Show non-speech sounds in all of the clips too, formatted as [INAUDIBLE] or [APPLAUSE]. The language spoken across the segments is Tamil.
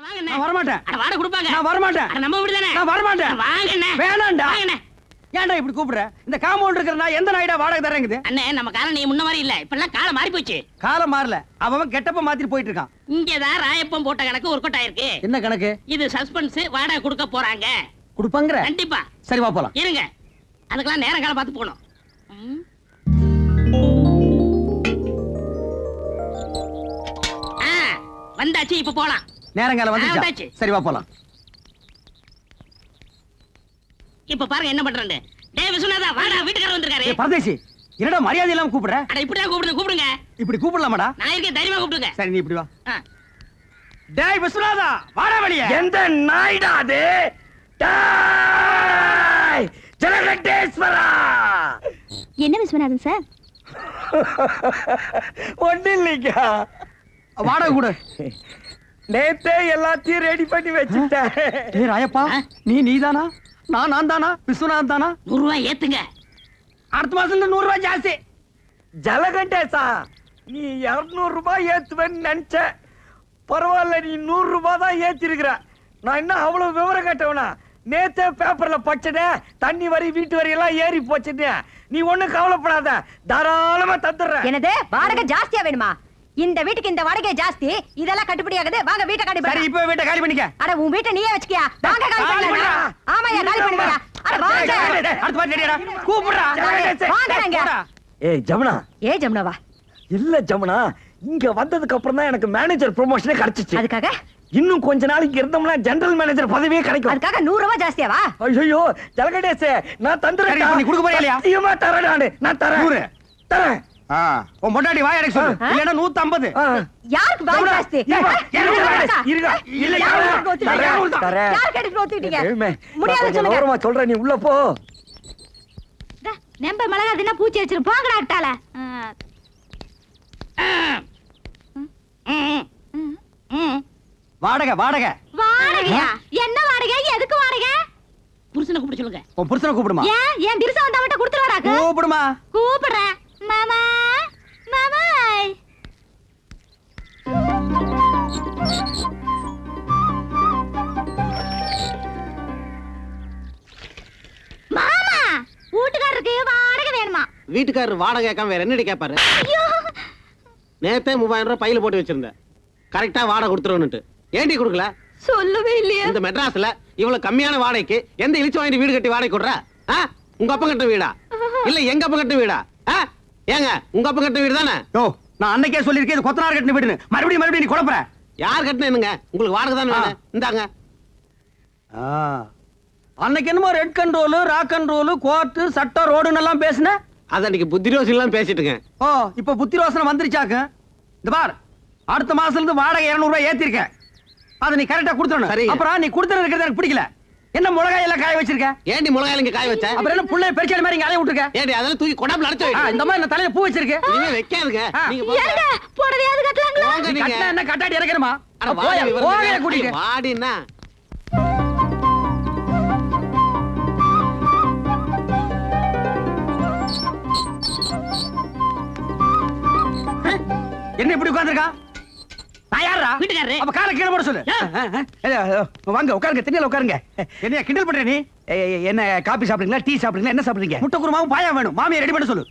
நான் வரமாட்டேன். கொடுப்பாங்க. நான் வரமாட்டேன். நம்ம வீடு தானே நான் வரமாட்டேன். வாங்கண்ணே வேணாம்டா வாங்கண்ணே ஏன்டா இப்படி கூப்பிடுற? இந்த காம்பவுண்ட் எந்த நாயிடா வாடகை தரேங்குது அண்ணே நம்ம காலம் நீ முன்ன மாதிரி இல்ல. இப்பெல்லாம் காலம் மாறி போச்சு. காலம் மாறல. அவன் கெட்டப்ப மாத்திட்டு போயிட்டு இருக்கான் இங்கதான் ராயப்பம் போட்ட கணக்கு ஒர்க் அவுட் ஆயிருக்கு. என்ன கணக்கு? இது சஸ்பென்ஸ் வாடகை கொடுக்க போறாங்க. கொடுப்பாங்கற? கண்டிப்பா. சரி வா போலாம். இருங்க. அதுக்கெல்லாம் நேரம் காலம் பார்த்து போகணும். வந்தாச்சு இப்ப போலாம். வந்துச்சா வந்தாச்சு. சரி வா போலாம். இப்ப பாருங்க என்ன பண்றேன்னு. டேய் விஸ்வநாதா வாடா வீட்டுக்காரர் வந்திருக்காரு. ஏய், பரதேசி என்னடா மரியாதை இல்லாம கூப்பிடுற? அட இப்படிதான் கூப்பிடுங்க கூப்பிடுங்க. இப்படி கூப்பிடலாமாடா? நான் இருக்கேன் தைரியமா கூப்பிடுங்க. சரி நீ இப்படி வா. டேய் விஸ்வநாதா வாடா வெளிய. எந்த நாய்டா அது? டேய்! ஜலகண்டேஸ்வரா என்ன விஸ்வநாதன் சார்? ஒண்ணு இல்லைங்க வாடகை கொடு. நேத்தே எல்லாத்தையும் ரெடி பண்ணி வச்சுட்டேன். ஏய் ராயப்பா? நீ நீதானா? நான் நான் தானா விஸ்வநாதன் தானா? நூறு ரூபாய் ஏத்துங்க. அடுத்த மாசம் இருந்து நூறு ரூபாய் ஜாஸ்தி. ஜலகண்டேசா நீ இருநூறு ரூபாய் ஏத்துவேன்னு நினைச்ச பரவாயில்ல நீ நூறு ரூபாய் தான் ஏத்திருக்கிற. நான் என்ன அவ்வளவு விவரம் கேட்டவனா? நேத்தே பேப்பர்ல படிச்சனே தண்ணி வரி வீட்டு வரி எல்லாம் ஏறி போச்சுன்னு. நீ ஒண்ணும் கவலைப்படாத. தாராளமா தந்துடுறேன். என்னது? வாடகை ஜாஸ்தியா வேணுமா? இந்த வீட்டுக்கு இந்த வாடகை ஜாஸ்தி. இதெல்லாம் கட்டுப்படி ஆகுது. வாங்க வீட்டை காலி சரி பண்ணலாம் இப்போ வீட்டை காலி பண்ணிக்க. அட உன் வீட்டை நீயே வச்சுக்கியா? வாங்க காலி பண்ணலாம். ஆமாயா காலி பண்ணுங்க அட வாங்க. அடுத்த மாதிரி ரெடியாடா கூப்பிடுறா. வாங்கறாங்க. போடா. ஏய் ஜமுனா. ஏ ஜமுனாவா? இல்ல ஜமுனா. இங்க வந்ததுக்கு அப்புறம் தான் எனக்கு மேனேஜர் ப்ரொமோஷனே கிடைச்சிச்சு. அதுக்காக? இன்னும் கொஞ்ச நாளைக்கு இருந்தோம்னா ஜெனரல் மேனேஜர் பதவியே கிடைக்கும். அதுக்காக நூறு ரூபாய் ஜாஸ்தியாவா? ஐயோ ஜலகடேசே நான் தந்துறேன் நீ கொடுக்க போறியா இல்லையா? சத்தியமா தரேன் நானு. நான் தரேன். நூறு. தரேன். உன் பொண்டாட்டி வாய் அடைக்க சொல்லு. ஐம்பது ஆ. யாருக்கு வாய் ஜாஸ்தி? இருங்க. இல்ல, முடியாது சொல்லுங்க. ஓரமா சொல்றேன் நீ உள்ள போ. நம்ப மிளகா தின்னா பூச்சி வச்சிரு போங்கடா அட்டால. வாடகை வாடகை. வாடகையா? என்ன வாடகை? எதுக்கு வாடகை? புருஷனை கூப்பிட சொல்லுங்க. உன் புருஷனை கூப்பிடுமா? ஏன்? என் திருசா வந்தா மட்டும் கொடுத்துருவாராக்கு கூப்பிடுமா? கூப்பிடுறேன். மாமா மாமாய் மாமா வீட்டுக்காரருக்கு வாடகை வேணுமா? வீட்டுக்காரர் வாடகை கேட்காம வேற என்னடி கேட்பாரு ஐயோ. நேத்தே மூவாயிரம் ரூபாய் பையில போட்டு வச்சிருந்தேன் கரெக்டா வாடகை கொடுத்துருவனுட்டு ஏண்டி கொடுக்கல? சொல்லவே இல்லையா. இந்த மெட்ராஸ்ல இவ்வளவு கம்மியான வாடகைக்கு எந்த இழிச்சு வாங்கி வீடு கட்டி வாடகை கொடுற? உங்க அப்பா கட்ட வீடா? இல்ல எங்க அப்பா கட்ட வீடா? ஏங்க உங்க அப்பா கட்ட வீடு தானே யோ நான் அன்னைக்கே சொல்லிருக்கேன் இது கொத்தனார் கட்டின வீடுன்னு. மறுபடியும் மறுபடியும் நீ குழப்புற. யார் கட்டினேனுங்க உங்களுக்கு வாடகை தானே இந்தாங்க. அன்னைக்கு என்னமோ red control rock control court சட்டம் ரோடுன்னு எல்லாம் பேசுன? அது அன்னைக்கு புத்தி ரோசி எல்லாம் பேசிட்டுங்க ஓ இப்ப புத்தி ரோசனை வந்துருச்சாக்கு? இந்த பார் அடுத்த மாசத்துல இருந்து வாடகை 200 ரூபாய் ஏத்திருக்கேன். அதை நீ கரெக்டா கொடுத்துடணும். அப்புறம் நீ கொடுத்துறது இருக்கிறது எனக்கு பிடிக்கல. என்ன மிளகாய் எல்லாம் காய வச்சிருக்க? ஏண்டி மிளகாயில இங்க காய வச்ச? அப்புறம் என்ன புள்ளை பெருச்சாலி மாதிரி இங்க அலைய விட்டுருக்க? ஏண்டி அதெல்லாம் தூக்கி கொடாப்புல அடைச்சு வை இந்த மாதிரி தலையில பூ வச்சிருக்கு. இனிமே வைக்காதுங்க. நீங்க போங்க. ஏங்க புடவையாவது கட்டலாங்களா? கட்டினா என்ன கட்டாடி இறக்கணுமா? அட போயா போயா. கூட்டிட்டு ஐய், வாடின்னா என்ன இப்படி உட்கார்ந்திருக்கா? நான் யாரா வீட்டுக்காரரு. அப்ப காலை கீழே போட சொல்லு. வாங்க உட்காருங்க திண்ணையில உட்காருங்க. என்னையா கிண்டல் பண்ற நீ? என்ன காபி சாப்பிடுறீங்களா டீ சாப்பிடுறீங்களா என்ன சாப்பிடுறீங்க? முட்டை குருமாவும் பாயா வேணும். மாமியை ரெடி பண்ண சொல்லு.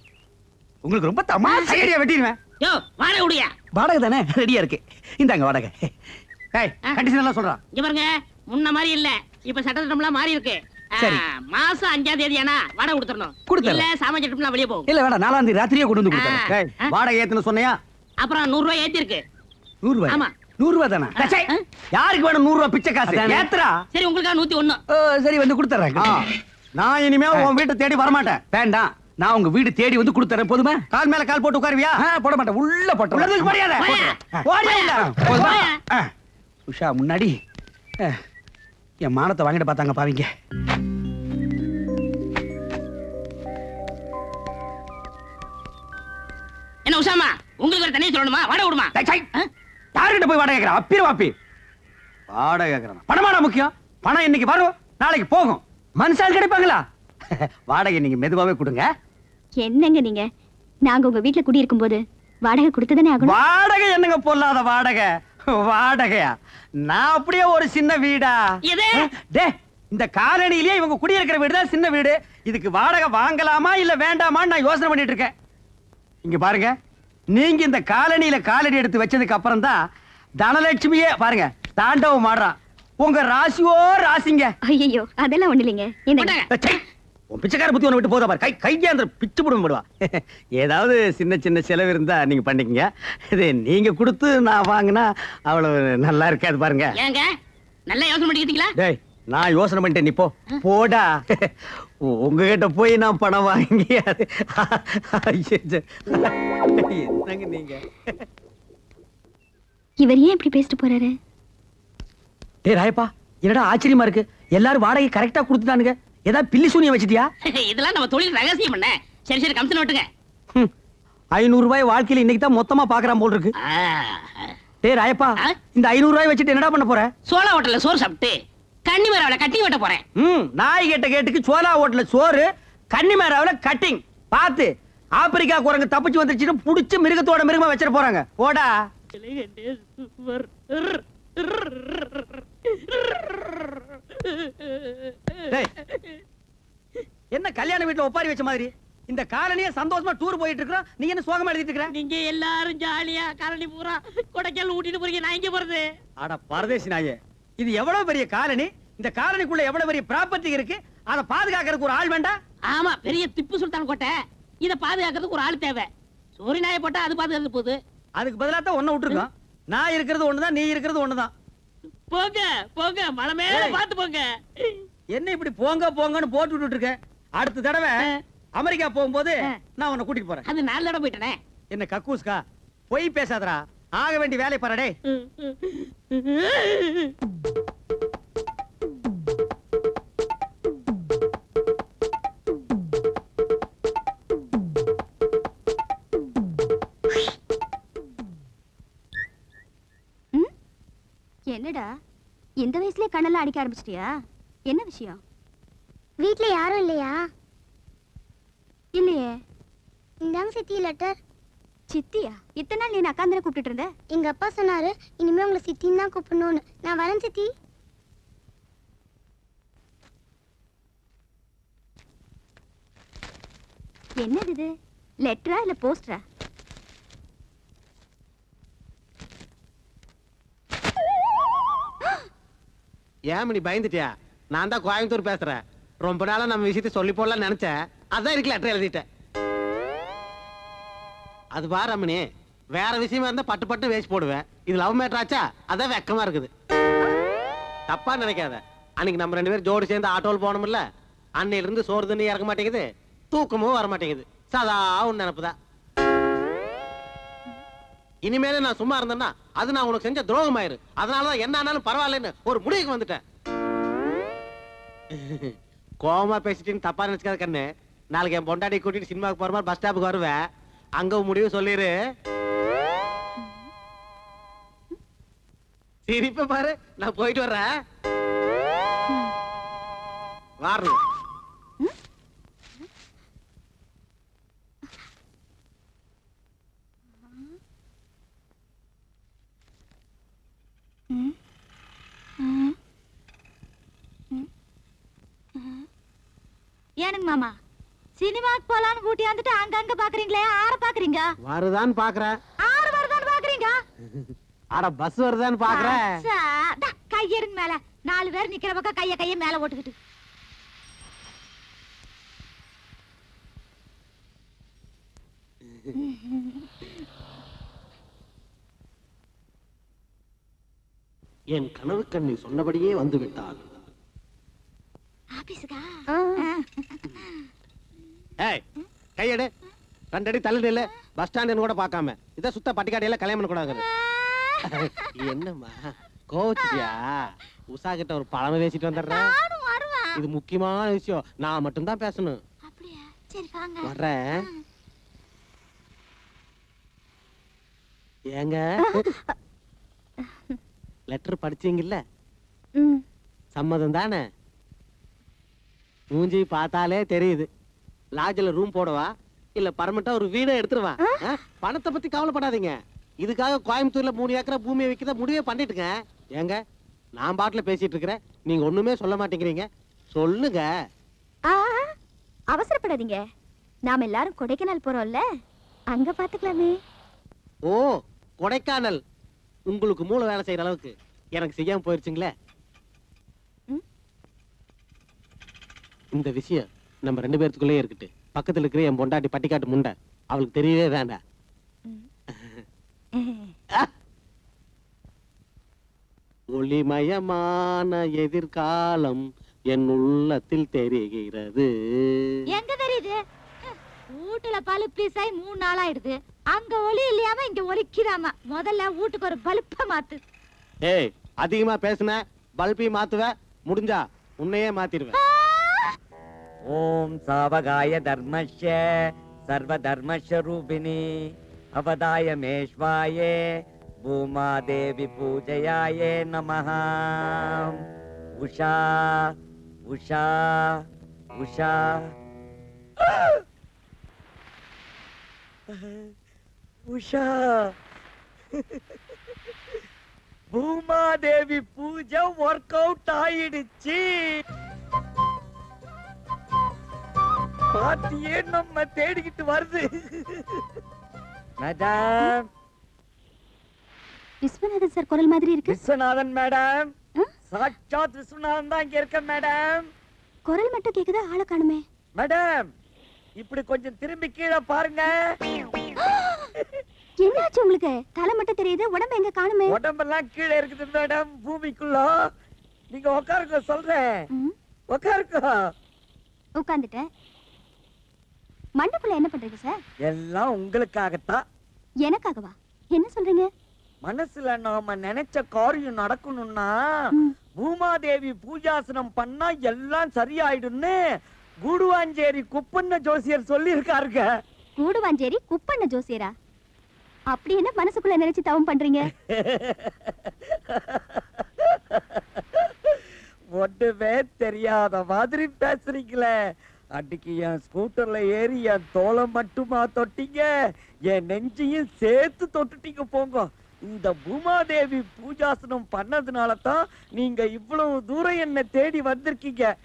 உங்களுக்கு ரொம்ப தமாஷா ஏரியா வெட்டிடுவேன். யோ வாடகை விடியா வாடகை தானே? ரெடியா இருக்கு. இந்தாங்க வாடகை. ஏய் கண்டிஷன் எல்லாம் சொல்றான் இங்க பாருங்க முன்ன மாதிரி இல்ல. இப்ப சட்டத்திட்டம்லாம் மாறி இருக்கு. மாசம் அஞ்சாம் தேதி ஆனா வாடகை கொடுத்துடணும். கொடுத்துடலாம். இல்ல சாமான் சட்டம்லாம் வெளியே போகும். இல்ல வேணாம் நாலாம் தேதி ராத்திரியே கொண்டு வந்து. கொடுத்தேன். வாடகை ஏத்துன்னு சொன்னையா? அப்புறம் நூறு ரூபாய் ஏத்தி இருக்கு நூறு ரூபாய் ஆமா. நூறு ரூபாய் தானே யாருக்கு வேணும் நூறு ரூபாய் பிச்சை காசு. ஏத்துறா. சரி உங்களுக்காக நூத்தி ஒண்ணு. சரி வந்து கொடுத்துறேன். நான் இனிமே உன் வீட்டை தேடி வரமாட்டேன். வேண்டாம். நான் உங்க வீடு தேடி வந்து கொடுத்துறேன். போதுமா? கால் மேல கால் போட்டு உட்காருவியா? போட மாட்டேன். உள்ள போட்டு உள்ளதுக்கு மரியாதை. உஷா முன்னாடி என் மானத்தை வாங்கிட்டு பார்த்தாங்க பாவிங்க. என்ன உஷாமா? உங்களுக்கு ஒரு தனியா சொல்லணுமா? வாடகை விடுமா யாருகிட்ட போய் வாடகை கேட்கறான் அப்பிர வாப்பி. வாடகை கேட்கறான் பணமாடா முக்கியம்? பணம் இன்னைக்கு வரும் நாளைக்கு போகும். மனுஷால் கிடைப்பாங்களா? [LAUGHS] வாடகை நீங்க மெதுவாவே கொடுங்க. என்னங்க நீங்க? நாங்க உங்க வீட்ல குடியிருக்கும் போது வாடகை கொடுத்துதானே ஆகணும்? வாடகை என்னங்க பொல்லாத வாடகை? வாடகையா? நான் அப்படியே ஒரு சின்ன வீடா? டே இந்த காலனிலேயே இவங்க குடியிருக்கிற வீடு தான் சின்ன வீடு. இதுக்கு வாடகை வாங்கலாமா இல்ல வேண்டாமான்னு நான் யோசனை பண்ணிட்டு இருக்கேன். இங்க பாருங்க. நீங்க இந்த காலனியில காலடி எடுத்து வச்சதுக்கு அப்புறம் தான் தனலட்சுமியே பாருங்க தாண்டவம் ஆடுறான் உங்க ராசியோ ராசிங்க. ஐயோ அதெல்லாம் ஒண்ணு இல்லைங்க. உன் பிச்சைக்கார புத்தி ஒன்று விட்டு போதா பாரு. கை கையாந்திர பிச்சு போடுவோம் போடுவா. [LAUGHS] ஏதாவது சின்ன சின்ன செலவு இருந்தா நீங்க பண்ணிக்கங்க. இது நீங்க கொடுத்து நான் வாங்கினா அவ்வளவு நல்லா இருக்காது பாருங்க. ஏங்க நல்லா யோசனை பண்ணிக்கிட்டீங்களா? டேய் நான் யோசனை பண்ணிட்டேன் நீ போ. போடா. [LAUGHS] உங்ககிட்ட போய் நான் பணம் வாங்கி என்னங்க நீங்க? இவர் ஏன் இப்படி பேசிட்டு போறாரு? டேய் ராயப்பா என்னடா ஆச்சரியமா இருக்கு? எல்லாரும் வாடகை கரெக்டா கொடுத்துட்டானுங்க. ஏதாவது பில்லி சூனியம் வச்சிட்டியா? [LAUGHS] இதெல்லாம் நம்ம தொழில் ரகசியம் பண்ண சரி சரி கம்சன் விட்டுங்க ஐநூறு ரூபாய் வாழ்க்கையில இன்னைக்கு தான் மொத்தமா பாக்குறான் போல் இருக்கு. டேய் ராயப்பா? இந்த ஐநூறு ரூபாய் வச்சுட்டு என்னடா பண்ண போற? சோளா ஹோட்டல்ல சோறு சாப்பிட்டு. கண்ணி மரவளை கட்டி வெட்ட போறேன். ம் நாய் கேட்ட கேட்டுக்கு சோலா ஹோட்டல்ல சோறு கன்னிமேராவுல கட்டிங். பார்த்து ஆப்பிரிக்கா குரங்கு தப்பிச்சு வந்துருச்சுன்னு புடிச்சு மிருகத்தோட மிருகமா வச்சிட போறாங்க. போடா. டேய், என்ன கல்யாண வீட்டுல ஒப்பாரி வச்ச மாதிரி? இந்த காலனியே சந்தோஷமா டூர் போயிட்டு இருக்கிறோம். நீ என்ன சோகமா எழுதிட்டு இருக்கிற? நீங்க எல்லாரும் ஜாலியா காலனி பூரா கொடைக்கால் ஊட்டிட்டு போறீங்க. நான் இங்க போறது? அட பரதேசி நாயே. இது எவ்வளவு பெரிய காலனி? இந்த காலனிக்குள்ள எவ்வளவு பெரிய ப்ராப்பர்ட்டி இருக்கு? அதை பாதுகாக்கிறதுக்கு ஒரு ஆள் வேண்டாம் ஆமா பெரிய திப்பு சுல்தான் கோட்டை. இத பாதுகாக்கிறதுக்கு ஒரு ஆள் தேவை. சோரி நாயை போட்டா அது பாதுகாத்து போகுது அதுக்கு பதிலா தான் ஒண்ணு விட்டுருக்கோம். நான் இருக்கிறது ஒண்ணுதான் நீ இருக்கிறது ஒண்ணுதான். போங்க போங்க மலை மேல. பாத்து போங்க. என்ன இப்படி போங்க போங்கன்னு போட்டு விட்டுட்டு இருக்க? அடுத்த தடவை அமெரிக்கா போகும்போது. நான் உன்னை கூட்டிட்டு போறேன். அது நாலு தடவை போயிட்டனே. என்ன கக்கூஸ்கா? பொய் பேசாதடா. ஆக வேண்டிய வேலை பாருடே. என்னடா? இந்த வயசுலயே கண்ணெல்லாம் அடிக்க ஆரம்பிச்சிட்டியா? என்ன விஷயம்? வீட்ல யாரும் இல்லையா? இல்லையே. இந்தாங்க சித்தி லெட்டர் சித்தியா இத்தனை நாள் நீ அக்காந்தனை கூப்பிட்டு இருந்த? எங்க அப்பா சொன்னாரு இனிமே உங்களை சித்தின்னு தான் கூப்பிடணும்னு. நான் வரேன் சித்தி. என்னது இது? லெட்டரா இல்ல போஸ்டரா ஏன் நீ பயந்துட்டியா? நான் தான் கோயம்புத்தூர் பேசுறேன். ரொம்ப நாளா நம்ம விஷயத்தை சொல்லி போடலாம்னு நினைச்சேன். அதான் இருக்கு லெட்டர் எழுதிட்டேன். அது வா ரமணி வேற விஷயமா இருந்தா பட்டு பட்டு வேஸ்ட் போடுவேன். இது லவ் மேட்டர் ஆச்சா? அதான் வெக்கமா இருக்குது. தப்பா நினைக்காத. அன்னைக்கு நம்ம ரெண்டு பேரும் ஜோடி சேர்ந்து ஆட்டோவில் போனோம்ல அன்னையில இருந்து சோறு தண்ணி இறக்க மாட்டேங்குது தூக்கமும் வர மாட்டேங்குது. சதா உன் நினப்புதான் இனிமேல நான் சும்மா இருந்தேன்னா அது நான் உனக்கு செஞ்ச துரோகம் ஆயிரு அதனாலதான் என்ன ஆனாலும் பரவாயில்லன்னு ஒரு முடிவுக்கு வந்துட்டேன். கோவமா பேசிட்டு தப்பா நினைச்சுக்காத கண்ணு. நாளைக்கு என் பொண்டாட்டி கூட்டிட்டு சினிமாவுக்கு போற மாதிரி பஸ் ஸ்டாப்புக்கு வருவேன். அங்க முடிவு சொல்லிரு. சிரிப்ப பாரு நான் போயிட்டு வர்றேன். வாருங்க ஏனுங்க மாமா? சினிமாக்கு போலான்னு கூட்டியாந்துட்டு அங்க அங்க பாக்குறீங்களே? ஆற பாக்குறீங்க? வருதான்னு பாக்குறேன். ஆறு வருதான்னு பாக்குறீங்க? அட பஸ் வருதான்னு பாக்குறேன். சா, டா, கையெடுங்க மேல. நாலு பேர் நிக்கிற பக்கம் கைய கைய மேல ஓட்டுக்கிட்டு என் கனவு கண்ணி சொன்னபடியே வந்து விட்டாள். ஏய் கையெடு. ரெண்டடி தள்ளு இல்ல. பஸ் ஸ்டாண்ட் கூட பார்க்காம. இத சுத்த பட்டிக்காடையில கல்யாணம் கூடாது [LAUGHS] என்னம்மா கோவச்சிட்டியா? உஷா கிட்ட ஒரு பழம பேசிட்டு வந்துடுறேன். நானும் வருவேன். இது முக்கியமான விஷயம். நான் மட்டும்தான் பேசணும். அப்படியா? சரி வாங்க. வர்றேன். ஏங்க? லெட்டர் படிச்சீங்கல்ல? ம். சம்மதம் தானே? மூஞ்சி பார்த்தாலே தெரியுது. லாட்ஜ்ல ரூம் போடவா? இல்ல பர்மனண்டா ஒரு வீடை எடுத்துருவா? பணத்தை பத்தி கவலைப்படாதீங்க. இதுக்காக கோயம்புத்தூர்ல மூணு ஏக்கரா பூமியை விற்கிறத முடிவே பண்ணிட்டுங்க. ஏங்க நான் பாட்டுல பேசிட்டு இருக்கிறேன் நீங்க ஒண்ணுமே சொல்ல மாட்டேங்கிறீங்க. சொல்லுங்க. அவசரப்படாதீங்க. நாம எல்லாரும் கொடைக்கானல் போறோம்ல? அங்க பாத்துக்கலாமே. ஓ கொடைக்கானல். உங்களுக்கு மூளை வேலை செய்யற அளவுக்கு. எனக்கு செய்யாம போயிருச்சுங்களே? இந்த விஷயம் நம்ம ரெண்டு பேர்த்துக்குள்ளே இருக்கட்டு. பக்கத்துல இருக்கிற என் பொண்டாட்டி பட்டிக்காட்டு முண்டை. அவளுக்கு தெரியவே வேண்டாம். ஒளிமயமான எதிர்காலம் என் உள்ளத்தில் தெரிகிறது. எங்க தெரியுது? வீட்டுல பல்ப் ப்ளீஸ் ஆகி மூணு நாள் ஆயிடுது அங்க ஒலி இல்லையாம இங்க ஒலிக்கிறாம. முதல்ல வீட்டுக்கு ஒரு பல்ப மாத்து. ஏய் அதிகமா பேசுன பல்பி மாத்துவ முடிஞ்சா உன்னையே மாத்திடுவேன். ஓம் சாவகாய தர்மஸ்ய சர்வ தர்மஸ்வரூபிணி அவதாய மேஷ்வாயே பூமாதேவி பூஜையாயே நமः உஷா உஷா உஷா உஷா பூமாதேவி பூஜை ஒர்க் அவுட் ஆயிடுச்சு பாட்டியே நம்ம தேடிக்கிட்டு வருது. மேடம். விஸ்வநாதன் சார் குரல் மாதிரி இருக்கு. விஸ்வநாதன் மேடம்? சாட்சாத் விஸ்வநாதன் தான் இங்க இருக்க மேடம். குரல் மட்டும் கேக்குதா? ஆளை காணுமே. மேடம் இப்படி கொஞ்சம் திரும்பி கீழே பாருங்க. என்னாச்சு உங்களுக்கு? தலை மட்டும் தெரியுது உடம்பு எங்க காணுமே? உடம்பெல்லாம் கீழே இருக்குது மேடம் பூமிக்குள்ள. நீங்க உட்காருங்க சொல்றேன். உட்காருங்க உட்கார்ந்துட்டேன் மண்டபத்துல என்ன பண்றீங்க சார் எல்லாம் உங்களுக்காகத்தான். எனக்காகவா? என்ன சொல்றீங்க? மனசுல நாம நினைச்ச காரியம் நடக்கணும்னா. பூமாதேவி பூஜாசனம் பண்ணா எல்லாம் சரியாயிடும்னு கூடுவாஞ்சேரி குப்பண்ண ஜோசியர் சொல்லி இருக்காருங்க கூடுவாஞ்சேரி குப்பண்ண ஜோசியரா? அப்படி என்ன மனசுக்குள்ள நினைச்சு தவம் பண்றீங்க? [LAUGHS] ஒண்ணுமே தெரியாத மாதிரி பேசுறீங்களே. அன்னைக்கு என் ஸ்கூட்டர்ல ஏறி என் தோலை மட்டுமா தொட்டீங்க? என் நெஞ்சையும் சேர்த்து தொட்டுட்டீங்க போங்க. இந்த பூமாதேவி பூஜாசனம் பண்ணதுனால தான் நீங்க இவ்வளவு தூரம் என்ன தேடி வந்திருக்கீங்க.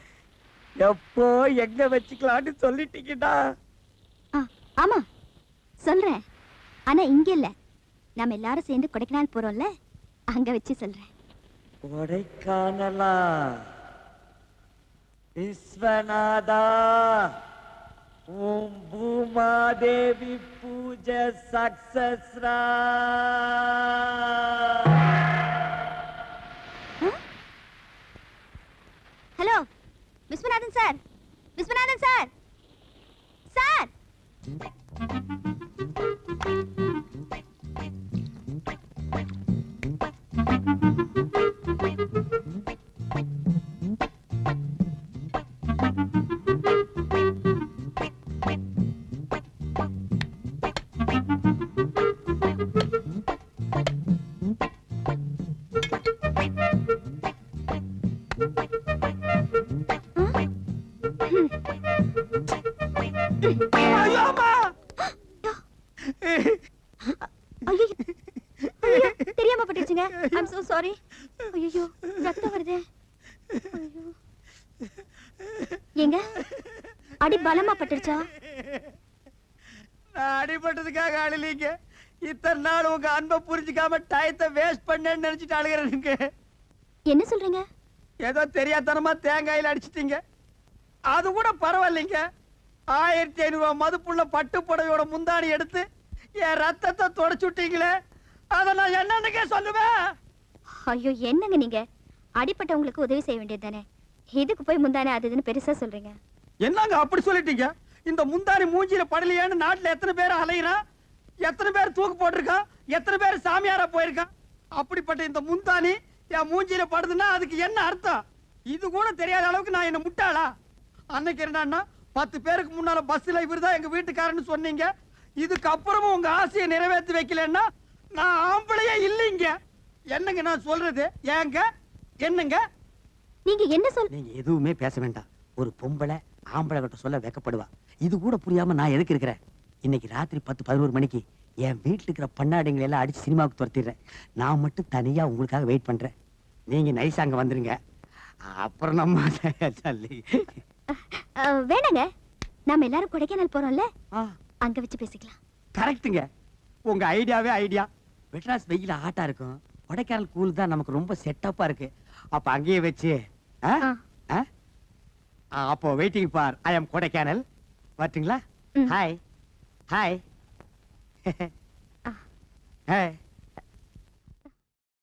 எப்போ எங்க வச்சுக்கலாம்னு சொல்லிட்டீங்கடா. ஆமா. சொல்றேன். ஆனா இங்க இல்ல. நாம எல்லாரும் சேர்ந்து கொடைக்கானல் போறோம்ல? அங்க வச்சு சொல்றேன். கொடைக்கானலா? விஸ்வநாதா உம் Bhoomadevi puja சக்சஸ்ரா hello Viswanathan sir Viswanathan sir sir அழலீங்க இத்தனை நாள் உங்க அன்பை புரிஞ்சுக்காம டயத்தை வேஸ்ட் பண்ணேன்னு நினைச்சிட்டு அழுகிறேனுங்க. என்ன சொல்றீங்க? ஏதோ தெரியாதனமா தேங்காயில அடிச்சிட்டீங்க. அது கூட பரவாயில்லைங்க. ஆயிரத்தி ஐநூறு ரூபாய் மதுப்புள்ள பட்டு புடவையோட முந்தாணி எடுத்து என் ரத்தத்தை தொடச்சு விட்டீங்களே அதை நான் என்னன்னுக்கே சொல்லுவேன் ஐயோ என்னங்க நீங்க? அடிப்பட்டவங்களுக்கு உதவி செய்ய வேண்டியது தானே? இதுக்கு போய் முந்தானே அது இதுன்னு பெருசா சொல்றீங்க? என்னங்க அப்படி சொல்லிட்டீங்க? இந்த முந்தாணி மூஞ்சில படலையேன்னு நாட்டுல எத்தனை பேர் அலையிறான்? எத்தனை பேர் தூக்கு போட்டிருக்கான்? எத்தனை பேர் சாமியாரா போயிருக்கான்? அப்படிப்பட்ட இந்த முந்தாணி என் மூஞ்சில படுதுன்னா அதுக்கு என்ன அர்த்தம்? இது கூட தெரியாத அளவுக்கு நான் என்ன முட்டாளா? அன்னைக்கு என்னன்னா பத்து பேருக்கு முன்னால பஸ்ல இவர்தான் எங்க வீட்டுக்காரன்னு சொன்னீங்க. இதுக்கப்புறமும் உங்க ஆசையை நிறைவேற்றி வைக்கலன்னா நான் ஆம்பளையே இல்லைங்க. என்னங்க நான் சொல்றது? ஏங்க? என்னங்க? நீங்க என்ன சொல் நீங்க எதுவுமே பேச வேண்டாம். ஒரு பொம்பளை ஆம்பளை கிட்ட சொல்ல வெக்கப்படுவா. இது கூட புரியாம நான் எதுக்கு இருக்கிறேன்? இன்னைக்கு ராத்திரி பத்து பதினோரு மணிக்கு என் வீட்டுல இருக்கிற பண்ணாடிங்களை எல்லாம் அடிச்சு சினிமாவுக்கு துரத்திடுறேன். நான் மட்டும் தனியா உங்களுக்காக வெயிட் பண்றேன். நீங்க நைஸ் அங்க வந்துருங்க. அப்புறம் நம்ம வேணாங்க. நாம எல்லாரும் கொடைக்கானல் போறோம்ல? அங்க வச்சு பேசிக்கலாம். கரெக்ட்டுங்க. உங்க ஐடியாவே ஐடியா. மெட்ராஸ் வெயில ஆட்டா இருக்கும். கொடைக்கானல் கூல் தான் நமக்கு ரொம்ப செட்டப்பா இருக்கு. அப்ப அங்கேயே வச்சு அப்போ waiting for I am Kodaikanal. வரட்டுங்களா. ஹாய் ஹாய் ஆ. ஹாய்